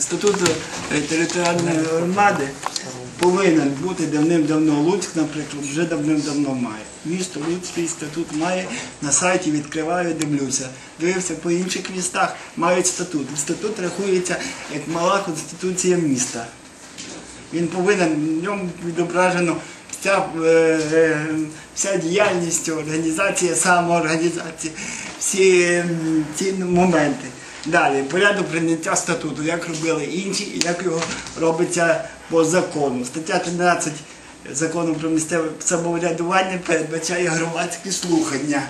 Статут е, територіальної громади повинен бути давним-давно. Луцьк, наприклад, вже давним-давно має. Місто Луцький статут має на сайті, відкриваю, дивлюся. Дивився по інших містах, мають статут. Статут рахується як мала конституція міста. Він повинен, в ньому відображено вся, е, е, вся діяльність організації, самоорганізації, всі ці моменти. Далі, порядок прийняття статуту, як робили інші і як його робиться по закону. Стаття 13 закону про місцеве самоврядування передбачає громадські слухання,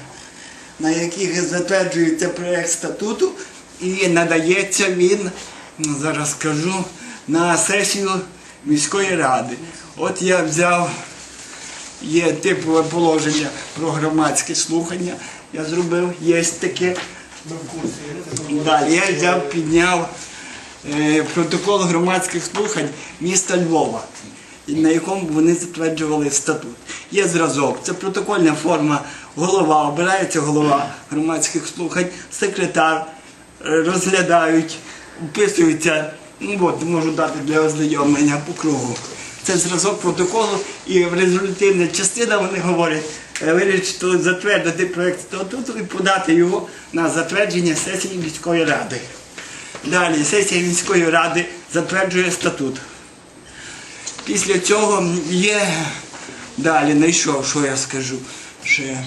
на яких затверджується проєкт статуту і надається він, ну, зараз скажу, на сесію міської ради. От я взяв, є типове положення про громадське слухання. Я зробив, є таке. Далі я підняв е, протокол громадських слухань міста Львова, на якому вони затверджували статут. Є зразок, це протокольна форма, голова, обирається голова громадських слухань, секретар, е, розглядають, вписуються, ну от можу дати для ознайомлення по кругу. Це зразок протоколу, і в результативна частина вони говорять, вирішити затвердити проєкт статуту і подати його на затвердження сесії міської ради. Далі сесія міської ради затверджує статут. Після цього є далі знайшов, що я скажу. Ще.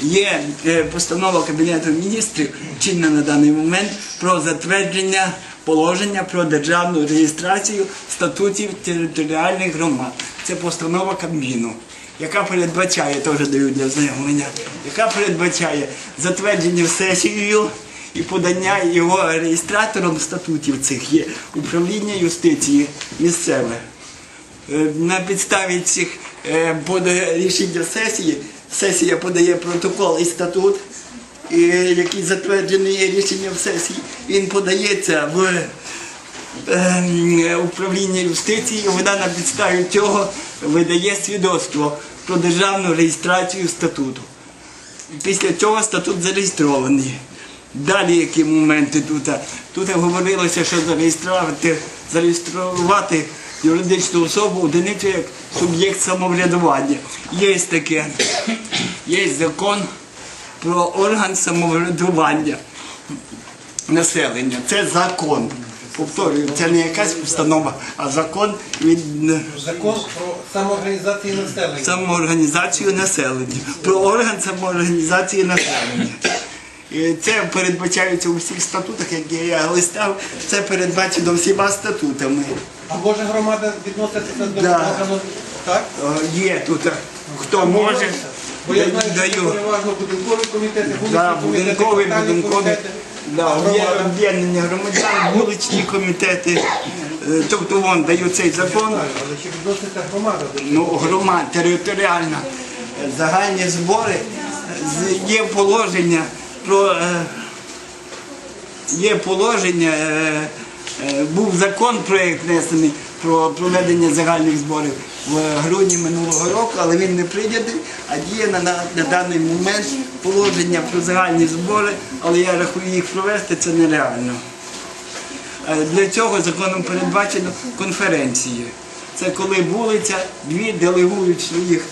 Є е, постанова Кабінету міністрів, чинна на даний момент, про затвердження положення про державну реєстрацію статутів територіальних громад. Це постанова Кабміну, яка передбачає, теж даю для знайомлення, яка передбачає затвердження сесією і подання його реєстратором статутів цих є управління юстиції місцеве. Е, На підставі цих е, буде рішення сесії, сесія подає протокол і статут, який затверджений рішенням сесії, він подається в е, управління юстиції, вона на підставі цього видає свідоцтво про державну реєстрацію статуту. Після цього статут зареєстрований. Далі які моменти тут? Тут говорилося, що зареєструвати, зареєструвати юридичну особу одиницю як суб'єкт самоврядування. Є таке, є закон про орган самоврядування населення. Це закон. Повторюю, це не якась установа, а закон від Закон про самоорганізацію населення. самоорганізацію населення, про орган самоорганізації населення. І це передбачається у всіх статутах, які я листав, це передбачено всіма статутами. А може громада відноситися до Да. органу? Так? Е, Є тут, хто може, Бо я знаю, що даю. переважно будинкові комітети, вуличні Да, комітети, капітальні будинкові, комітети. да, А громада? об'єднання громадян, вуличні комітети. Е, Тобто вон даю цей закон. Але чи відноситься громада до ну, громад, територіальна, е, загальні збори, з- є положення про е, є положення, е, був закон проєкт внесений про проведення загальних зборів в грудні минулого року, але він не прийнятий, а діє на, на, на даний момент положення про загальні збори, але я рахую їх провести це нереально. Е, Для цього законом передбачено конференції. Це коли вулиця, дві делегують своїх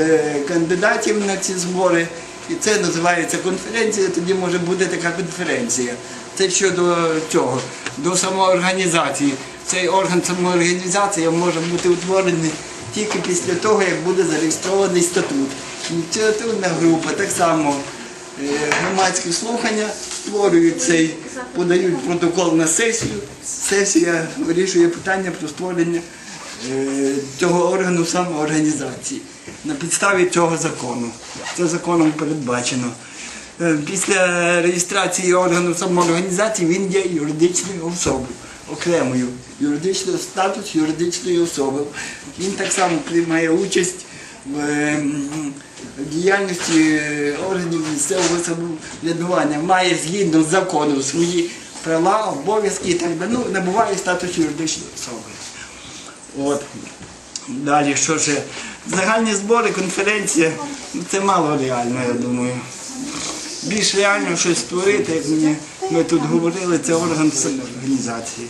е, кандидатів на ці збори. І це називається конференція, тоді може бути така конференція. Це щодо цього, до самоорганізації. Цей орган самоорганізації може бути утворений тільки після того, як буде зареєстрований статут. Ініціативна група так само е, громадські слухання створюють цей, подають протокол на сесію. Сесія вирішує питання про створення е, цього органу самоорганізації на підставі цього закону. Це законом передбачено. Е, Після реєстрації органу самоорганізації він є юридичною особою, окремою юридичною статус юридичної особи. Він так само приймає участь в е, діяльності е, органів місцевого самоврядування, має згідно з законом свої права, обов'язки і так далі. Ну, набуває статус юридичної особи. От. Далі, що ще? Загальні збори, конференція, це мало реально, я думаю. більш реально щось створити, як мені ми тут говорили, це орган самоорганізації.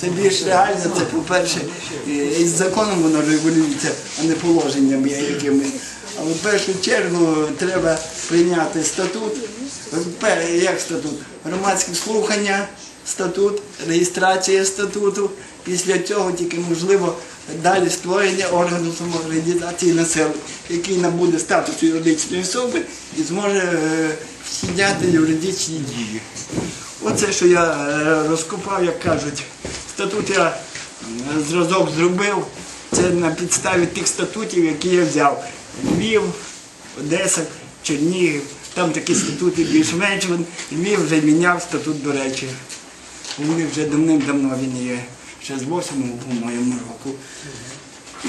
Це більш реально, це по-перше, і- і законом воно регулюється, а не положеннями якимись. Але в першу чергу треба прийняти статут. Як статут? Громадські слухання, статут, реєстрація статуту. Після цього тільки можливо далі створення органу самоорганізації населення, який набуде статус юридичної особи і зможе е, вчиняти юридичні дії. Оце, що я е, розкопав, як кажуть, статут я е, зразок зробив. Це на підставі тих статутів, які я взяв. Львів, Одеса, Чернігів. Там такі статути більш-менш. Львів вже міняв статут, до речі. Вони вже давним-давно він є, ще з 8-го, по-моєму, року.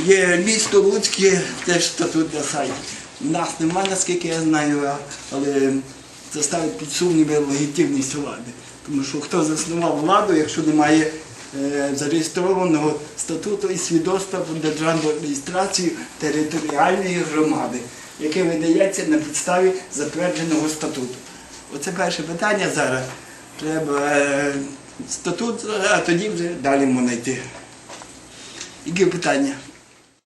Є місто Луцьке, теж статут на сайті. У нас немає, наскільки я знаю, але це ставить під сумніви легітимність влади. Тому що хто заснував владу, якщо немає е, зареєстрованого статуту і свідоцтва про державну реєстрацію територіальної громади, яке видається на підставі затвердженого статуту. Оце перше питання зараз. Треба е, статут, а тоді вже далі можна йти. Які питання?